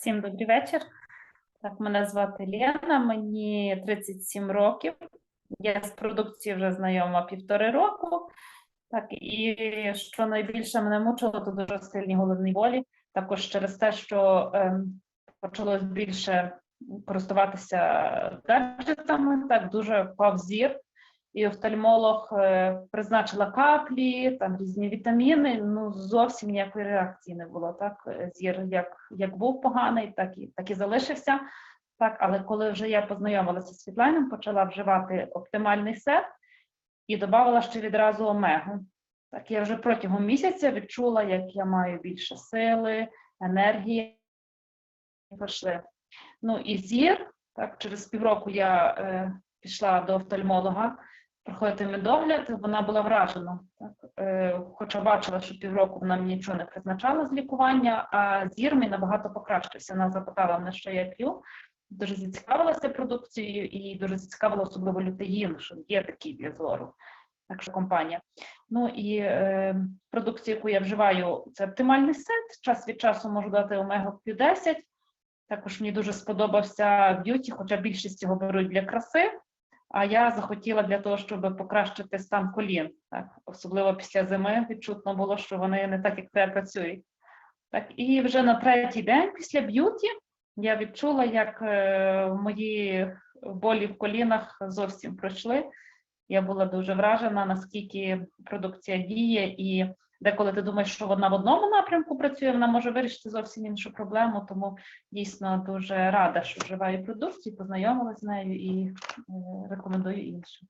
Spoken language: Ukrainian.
Всім добрий вечір. Так, мене звати Лена, мені 37 років. Я з продукцією вже знайома півтори року. Так, і що найбільше мене мучило, то дуже сильні головні болі. Також через те, що ем, почалось більше користуватися гаджетами, так дуже впав зір. І офтальмолог е, призначила каплі, там різні вітаміни. Ну зовсім ніякої реакції не було. Так Е, зір як, як був поганий, так і так і залишився. Так, але коли вже я познайомилася з Світланом, почала вживати оптимальний сет і додавала ще відразу омегу. Так, я вже протягом місяця відчула, як я маю більше сили, енергії. Пішли. Ну і зір. Так, через півроку я е, пішла до офтальмолога проходити медогляд, вона була вражена. Е, хоча бачила, що півроку вона мені нічого не призначала з лікування, а зір мій набагато покращився. Вона запитала мене, що я п'ю. Дуже зацікавилася продукцією і дуже зацікавила особливо лютеїн, що є такий для зору. Так компанія. Ну і е, продукцію, яку я вживаю, це оптимальний сет. Час від часу можу дати омегу Q10. Також мені дуже сподобався б'юті, хоча більшість його беруть для краси. А я захотіла для того, щоб покращити стан колін. Так, особливо після зими відчутно було, що вони не так, як треба працюють. Так, і вже на третій день після б'юті я відчула, як е, мої болі в колінах зовсім пройшли. Я була дуже вражена, наскільки продукція діє, і деколи ти думаєш, що вона в одному напрямку працює, вона може вирішити зовсім іншу проблему. Тому дійсно дуже рада, що вживаю продукцію, познайомилася з нею і е, рекомендую іншим.